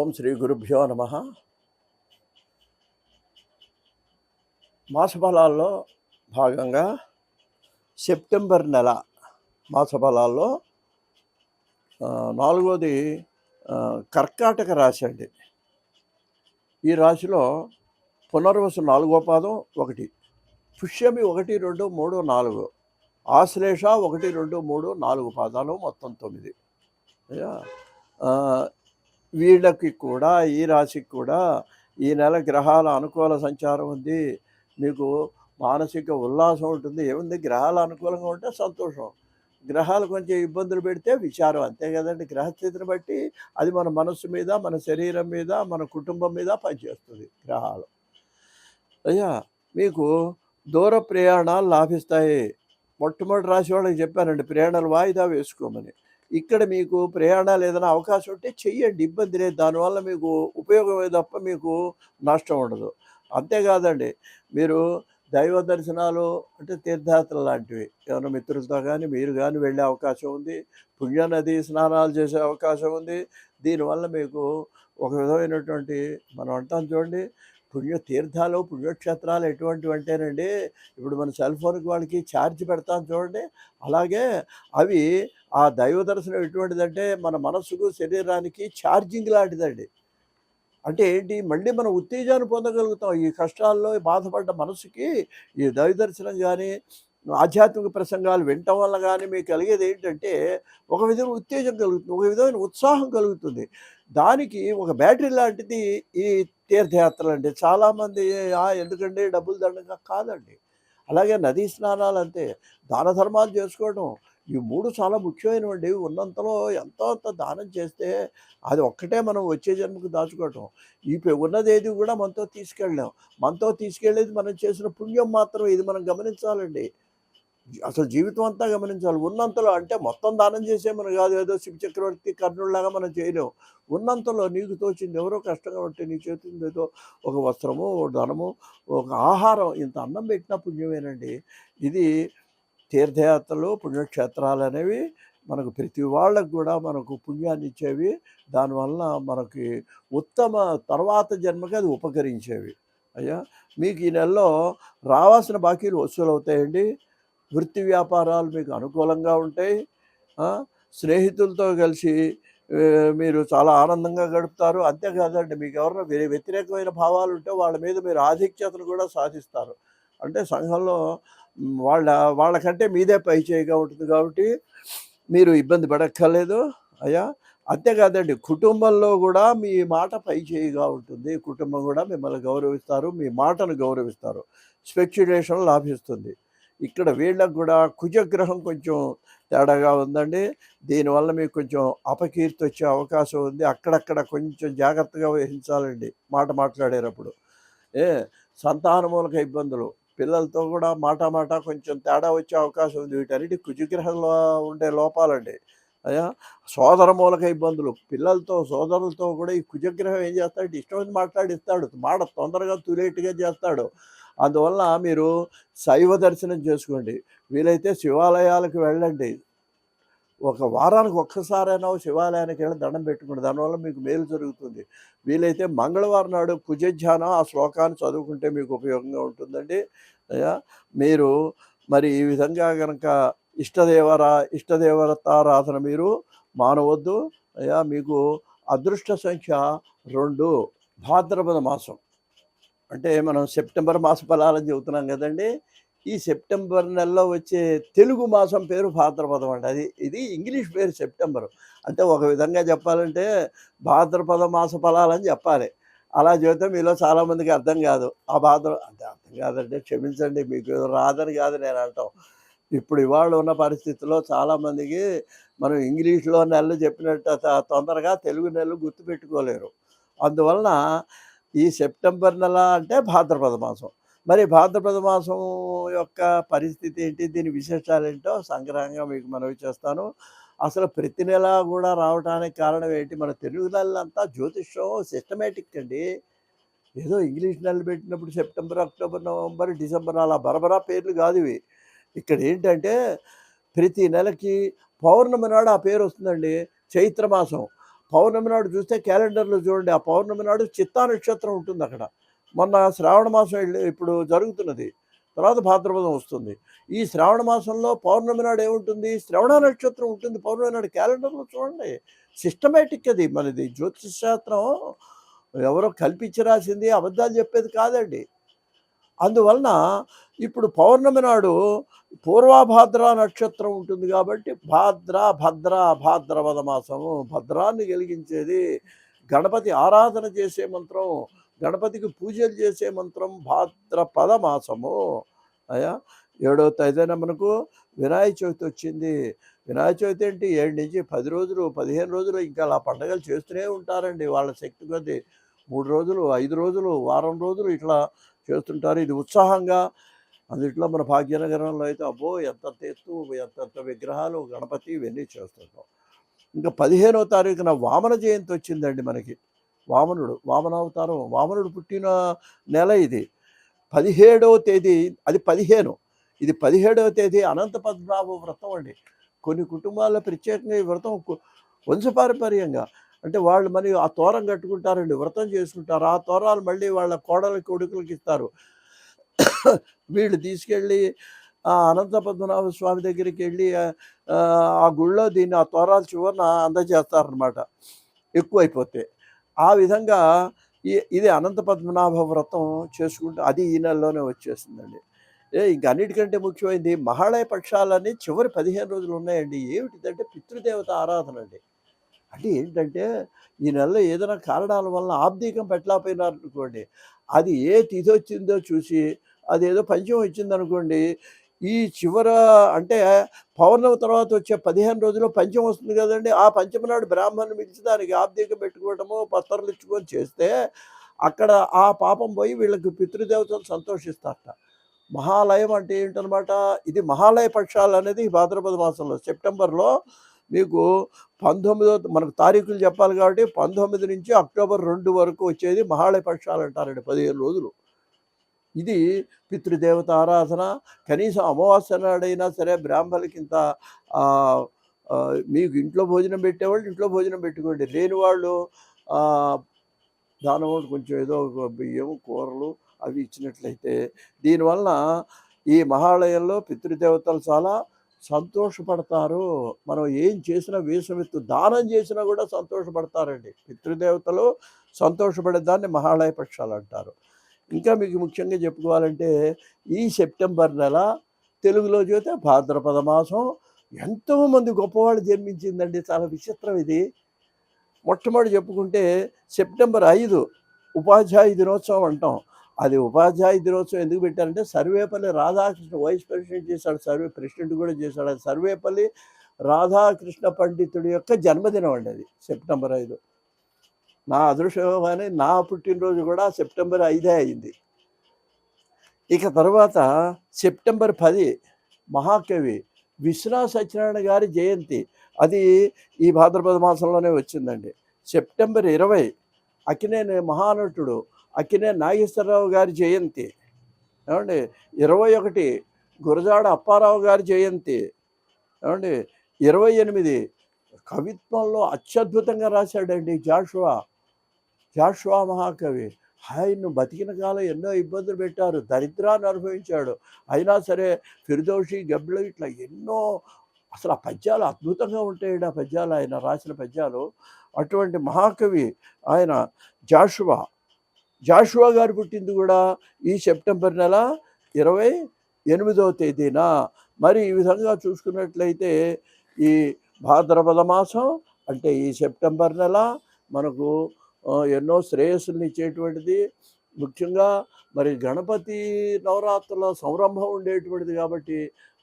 ఓం శ్రీ గురుభ్యో నమ. మాసఫలాల్లో భాగంగా సెప్టెంబర్ నెల మాసఫలాల్లో నాలుగోది కర్కాటక రాశి అండి. ఈ రాశిలో పునర్వసు నాలుగో పాదం ఒకటి పుష్యమి ఒకటి రెండు మూడు నాలుగు ఆశ్లేష ఒకటి రెండు మూడు నాలుగు పాదాలు మొత్తం తొమ్మిది. వీళ్ళకి కూడా ఈ రాశికి కూడా ఈ నెల గ్రహాల అనుకూల సంచారం ఉంది. మీకు మానసిక ఉల్లాసం ఉంటుంది. ఏముంది? గ్రహాలు అనుకూలంగా ఉంటే సంతోషం. గ్రహాలు కొంచెం ఇబ్బందులు పెడితే విచారం. అంతే కదండి. గ్రహస్థితిని బట్టి అది మన మనస్సు మీద మన శరీరం మీద మన కుటుంబం మీద పనిచేస్తుంది గ్రహాలు. అయ్యా మీకు దూర ప్రయాణాలు లాభిస్తాయి. మొట్టమొదటి రాశి వాళ్ళకి చెప్పానండి. ప్రయాణాలు వాయిదా వేసుకోమని. ఇక్కడ మీకు ప్రయాణాలు ఏదైనా అవకాశం ఉంటే చెయ్యండి. ఇబ్బంది లేదు. దానివల్ల మీకు ఉపయోగమే తప్ప మీకు నష్టం ఉండదు. అంతేకాదండి మీరు దైవ దర్శనాలు అంటే తీర్థయాత్రలు లాంటివి. ఏమైనా మిత్రులతో కానీ మీరు కానీ వెళ్ళే అవకాశం ఉంది. పుణ్యనది స్నానాలు చేసే అవకాశం ఉంది. దీనివల్ల మీకు ఒక విధమైనటువంటి మనం అంటాం చూడండి పుణ్య తీర్థాలు పుణ్యక్షేత్రాలు ఎటువంటివి అంటేనండి ఇప్పుడు మన సెల్ ఫోన్కి వాళ్ళకి ఛార్జ్ పెడతాం చూడండి. అలాగే అవి ఆ దైవ దర్శనం ఎటువంటిదంటే మన మనస్సుకు శరీరానికి ఛార్జింగ్ లాంటిదండి. అంటే ఏంటి? మళ్ళీ మనం ఉత్తేజాన్ని పొందగలుగుతాం. ఈ కష్టాల్లో బాధపడ్డ మనసుకి ఈ దైవ దర్శనం కానీ ఆధ్యాత్మిక ప్రసంగాలు వినటం వల్ల కానీ మీకు కలిగేది ఏంటంటే ఒక విధమైన ఉత్తేజం కలుగుతుంది. ఒక విధమైన ఉత్సాహం కలుగుతుంది. దానికి ఒక బ్యాటరీ లాంటిది ఈ తీర్థయాత్రలు అండి చాలామంది ఎందుకంటే డబ్బులు దండగా కాదండి. అలాగే నదీ స్నానాలు అంతే దాన ధర్మాలు చేసుకోవడం ఈ మూడు చాలా ముఖ్యమైనవండి. ఉన్నంతలో ఎంతో అంత దానం చేస్తే అది ఒక్కటే మనం వచ్చే జన్మకు దాచుకోవటం. ఈ ఉన్నదేది ఉన్నది ఏది కూడా మనతో తీసుకెళ్ళాం. మనతో తీసుకెళ్ళేది మనం చేసిన పుణ్యం మాత్రం ఇది మనం గమనించాలండి. అసలు జీవితం అంతా గమనించాలి. ఉన్నంతలో అంటే మొత్తం దానం చేసే మనం కాదు. ఏదో శివ చక్రవర్తి కర్ణుడిలాగా మనం చేయలేం. ఉన్నంతలో నీకు తోచింది ఎవరో కష్టంగా ఉంటే నీ చేతుంది ఏదో ఒక వస్త్రము ఓ ధనము ఒక ఆహారం ఇంత అన్నం పెట్టిన పుణ్యమేనండి. ఇది తీర్థయాత్రలు పుణ్యక్షేత్రాలు అనేవి మనకు ప్రతి వాళ్ళకు కూడా మనకు పుణ్యాన్ని ఇచ్చేవి. దానివల్ల మనకి ఉత్తమ తర్వాత జన్మకి అది ఉపకరించేవి. అయ్యా మీకు ఈ నెలలో రావాల్సిన బాకీలు వసూలు అవుతాయండి. వృత్తి వ్యాపారాలు మీకు అనుకూలంగా ఉంటాయి. స్నేహితులతో కలిసి మీరు చాలా ఆనందంగా గడుపుతారు. అంతేకాదండి మీకు ఎవరైనా వేరే వ్యతిరేకమైన భావాలు ఉంటే వాళ్ళ మీద మీరు ఆధిక్యతను కూడా సాధిస్తారు. అంటే సంఘంలో వాళ్ళ వాళ్ళకంటే మీదే పై చేయిగా ఉంటుంది కాబట్టి మీరు ఇబ్బంది పడక్కర్లేదు. అయ్యా అంతేకాదండి కుటుంబంలో కూడా మీ మాట పై చేయిగా ఉంటుంది కుటుంబం కూడా మిమ్మల్ని గౌరవిస్తారు మీ మాటను గౌరవిస్తారు. స్పెక్యులేషన్ లాభిస్తుంది. ఇక్కడ వీళ్ళకు కూడా కుజగ్రహం కొంచెం తేడాగా ఉందండి. దీనివల్ల మీకు కొంచెం అపకీర్తి వచ్చే అవకాశం ఉంది. అక్కడక్కడ కొంచెం జాగ్రత్తగా వహించాలండి. మాట మాట్లాడేటప్పుడు. ఏ సంతానమూలక ఇబ్బందులు. పిల్లలతో కూడా మాట మాట కొంచెం తేడా వచ్చే అవకాశం ఉంది. వీటన్నిటి కుజగ్రహంలో ఉండే లోపాలండి. అయ్యా సోదర మూలక ఇబ్బందులు. పిల్లలతో సోదరులతో కూడా ఈ కుజగ్రహం ఏం చేస్తాడు? ఇష్టమైంది మాట్లాడిస్తాడు. మాట తొందరగా తులేటుగా చేస్తాడు. అందువల్ల మీరు శైవ దర్శనం చేసుకోండి. వీలైతే శివాలయాలకు వెళ్ళండి. ఒక వారానికి ఒక్కసారైనా శివాలయానికి వెళ్ళి దండం పెట్టుకుంటే దానివల్ల మీకు మేలు జరుగుతుంది. వీలైతే మంగళవారం నాడు కుజధ్యానం ఆ శ్లోకాన్ని చదువుకుంటే మీకు ఉపయోగంగా ఉంటుందండి. అయ్యా మీరు మరి ఈ విధంగా కనుక ఇష్టదేవరా ఇష్టదేవతారాధన మీరు మానవద్దు. అయ్యా మీకు అదృష్ట సంఖ్య రెండు భాద్రపద మాసం. అంటే మనం సెప్టెంబర్ మాస ఫలాలని చెబుతున్నాం కదండి. ఈ సెప్టెంబర్ నెలలో వచ్చే తెలుగు మాసం పేరు భాద్రపదం అండి. అది ఇది ఇంగ్లీష్ పేరు సెప్టెంబర్. అంటే ఒక విధంగా చెప్పాలంటే భాద్రపద మాస ఫలాలని చెప్పాలి. అలా చెబితే మీలో చాలామందికి అర్థం కాదు. ఆ భాద్ర అంటే అర్థం కాదంటే క్షమించండి మీకు రాదని కాదు నేను అంటాం. ఇప్పుడు ఇవాళ ఉన్న పరిస్థితుల్లో చాలామందికి మనం ఇంగ్లీష్లో నెలలు చెప్పినట్టు తొందరగా తెలుగు నెలలు గుర్తుపెట్టుకోలేరు. అందువలన ఈ సెప్టెంబర్ నెల అంటే భాద్రపద మాసం. మరి భాద్రపద మాసం యొక్క పరిస్థితి ఏంటి? దీని విశేషాలు ఏంటో సంగ్రహంగా మీకు మనవి చేస్తాను. అసలు ప్రతి నెల కూడా రావడానికి కారణం ఏంటి? మన తెలుగు నెలలంతా జ్యోతిష్యం సిస్టమేటిక్ అండి. ఏదో ఇంగ్లీష్ నెలలు పెట్టినప్పుడు సెప్టెంబర్ అక్టోబర్ నవంబర్ డిసెంబర్ అలా బరబరా పేర్లు కాదు ఇవి. ఇక్కడ ఏంటంటే ప్రతి నెలకి పౌర్ణమి నాడు ఆ పేరు వస్తుందండి చైత్రమాసం. పౌర్ణమి నాడు చూస్తే క్యాలెండర్లో చూడండి ఆ పౌర్ణమి నాడు చిత్తా నక్షత్రం ఉంటుంది అక్కడ. మొన్న శ్రావణ మాసం వెళ్ళి- ఇప్పుడు జరుగుతున్నది. తర్వాత భాద్రపదం వస్తుంది. ఈ శ్రావణ మాసంలో పౌర్ణమి నాడు ఏముంటుంది? శ్రవణ నక్షత్రం ఉంటుంది. పౌర్ణమి నాడు క్యాలెండర్లో చూడండి. సిస్టమేటిక్ అది మనది. జ్యోతిష్ శాస్త్రం ఎవరో కల్పించి రాసింది అబద్ధాలు చెప్పేది కాదండి. అందువలన ఇప్పుడు పౌర్ణమి నాడు పూర్వభద్ర నక్షత్రం ఉంటుంది కాబట్టి భాద్ర భద్ర భాద్రపద మాసము భద్రాన్ని కలిగించేది గణపతి ఆరాధన చేసే మంత్రం గణపతికి పూజలు చేసే మంత్రం భాద్రపద మాసము అయ్యా ఏడో తేదీన మనకు వినాయక చవితి వచ్చింది. వినాయక చవితి ఏంటి? ఏడు నుంచి పది రోజులు పదిహేను రోజులు ఇంకా అలా పండగలు చేస్తూనే ఉంటారండి వాళ్ళ శక్తి కొద్దీ. మూడు రోజులు ఐదు రోజులు వారం రోజులు ఇట్లా చేస్తుంటారు. ఇది ఉత్సాహంగా. అందుట్లో మన భాగ్యనగరంలో అయితే అబ్బో ఎంత ఎత్తు ఎంత విగ్రహాలు గణపతి ఇవన్నీ చేస్తుంటాం. ఇంకా పదిహేనో తారీఖున వామన జయంతి వచ్చిందండి మనకి. వామనుడు వామనావతారం వామనుడు పుట్టిన నెల ఇది. పదిహేడవ తేదీ అది పదిహేను. ఇది పదిహేడవ తేదీ అనంత పద్మనాభ వ్రతం అండి. కొన్ని కుటుంబాల్లో ప్రత్యేకంగా ఈ వ్రతం కు- వంశపారంపర్యంగా. అంటే వాళ్ళు మరి ఆ తోరం కట్టుకుంటారండి వ్రతం చేసుకుంటారు. ఆ తోరాలు మళ్ళీ వాళ్ళ కోడల కొడుకులకి ఇస్తారు. వీళ్ళు తీసుకెళ్ళి ఆ అనంత పద్మనాభ స్వామి దగ్గరికి వెళ్ళి ఆ, గుళ్ళో దీన్ని ఆ తోరాలు చివరన అందజేస్తారనమాట ఎక్కువైపోతే. ఆ విధంగా ఇది అనంత పద్మనాభ వ్రతం చేసుకుంటే అది ఈ నెలలోనే వచ్చేసిందండి. ఏ ఇంక అన్నిటికంటే ముఖ్యమైనది మహాళయ పక్షాలన్నీ చివరి పదిహేను రోజులు ఉన్నాయండి. ఏమిటిదంటే పితృదేవత ఆరాధన అండి. అంటే ఏంటంటే ఈ నెలలో ఏదైనా కారణాల వల్ల ఆబ్దీకం పెట్టలేకపోయినారనుకోండి అది ఏ తిథి వచ్చిందో చూసి అదేదో పంచం వచ్చిందనుకోండి ఈ చివర అంటే పౌర్ణమి తర్వాత వచ్చే పదిహేను రోజులు పంచం వస్తుంది కదండి. ఆ పంచమ నాడు బ్రాహ్మణుని పిలిచి దానికి ఆబ్దీకం పెట్టుకోవటము పత్రలు ఇచ్చుకొని చేస్తే అక్కడ ఆ పాపం పోయి వీళ్ళకి పితృదేవతలు సంతోషిస్తారట. మహాలయం అంటే ఏంటనమాట? ఇది మహాలయ పక్షాలు అనేది భాద్రపద మాసంలో. సెప్టెంబర్లో మీకు పంతొమ్మిదో మనకు తారీఖులు చెప్పాలి కాబట్టి పంతొమ్మిది నుంచి అక్టోబర్ రెండు వరకు వచ్చేది మహాలయ పక్షాలు అంటారండి పదిహేను రోజులు. ఇది పితృదేవత ఆరాధన కనీసం అమావాస్య నాడైనా సరే బ్రాహ్మణులకింత మీకు ఇంట్లో భోజనం పెట్టేవాళ్ళు ఇంట్లో భోజనం పెట్టుకోండి. లేని వాళ్ళు దానం కొంచెం ఏదో ఒక బియ్యం కూరలు అవి ఇచ్చినట్లయితే దీనివలన ఈ మహాలయంలో పితృదేవతలు చాలా సంతోషపడతారు. మనం ఏం చేసినా వేసమెత్తు దానం చేసినా కూడా సంతోషపడతారండి. పితృదేవతలు సంతోషపడే దాన్ని మహాలయ పక్షాలు అంటారు. ఇంకా మీకు ముఖ్యంగా చెప్పుకోవాలంటే ఈ సెప్టెంబర్ నెల తెలుగులో చూస్తే భాద్రపద మాసం ఎంతోమంది గొప్పవాళ్ళు జన్మించిందండి. చాలా విచిత్రం ఇది. మొట్టమొదటి చెప్పుకుంటే సెప్టెంబర్ ఐదు ఉపాధ్యాయ దినోత్సవం అంటాం. అది ఉపాధ్యాయ దినోత్సవం ఎందుకు పెట్టారంటే సర్వేపల్లి రాధాకృష్ణ వైస్ ప్రెసిడెంట్ చేశాడు సర్వే ప్రెసిడెంట్ కూడా చేశాడు. అది సర్వేపల్లి రాధాకృష్ణ పండితుడి యొక్క జన్మదినం అండి అది సెప్టెంబర్ ఐదు. నా అదృష్టం అని నా పుట్టినరోజు కూడా సెప్టెంబర్ ఐదే అయింది. ఇక తర్వాత సెప్టెంబర్ పది మహాకవి విశ్వనాథ సత్యనారాయణ గారి జయంతి. అది ఈ భాద్రపద మాసంలోనే వచ్చిందండి. సెప్టెంబర్ ఇరవై అక్కినేని మహానటుడు అకినే నాగేశ్వరరావు గారి జయంతి. ఏమండి? ఇరవై ఒకటి గురజాడ అప్పారావు గారి జయంతి. ఏమండి? ఇరవై ఎనిమిది కవిత్వంలో అత్యద్భుతంగా రాశాడండి జాషువా. జాషువా మహాకవి ఆయన్ను బతికిన కాలం ఎన్నో ఇబ్బందులు పెట్టారు దరిద్రాన్ని అనుభవించాడు. అయినా సరే ఫిర్దోషి గబ్బిలు ఇట్లా ఎన్నో అసలు ఆ పద్యాలు అద్భుతంగా ఉంటాయండి ఆ పద్యాలు. ఆయన రాసిన పద్యాలు అటువంటి మహాకవి ఆయన జాషువా. జాషువా గారు పుట్టింది కూడా ఈ సెప్టెంబర్ నెల ఇరవై ఎనిమిదవ తేదీన. మరి ఈ విధంగా చూసుకున్నట్లయితే ఈ భాద్రపద మాసం అంటే ఈ సెప్టెంబర్ నెల మనకు ఎన్నో శ్రేయస్సుల్ని ఇచ్చేటువంటిది. ముఖ్యంగా మరి గణపతి నవరాత్రుల సంరంభం ఉండేటువంటిది కాబట్టి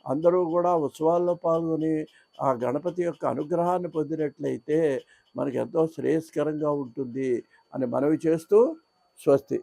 అందరూ కూడా ఉత్సవాల్లో పాల్గొని ఆ గణపతి యొక్క అనుగ్రహాన్ని పొందినట్లయితే మనకి ఎంతో శ్రేయస్కరంగా ఉంటుంది అని మనవి చేస్తూ స్వస్తి.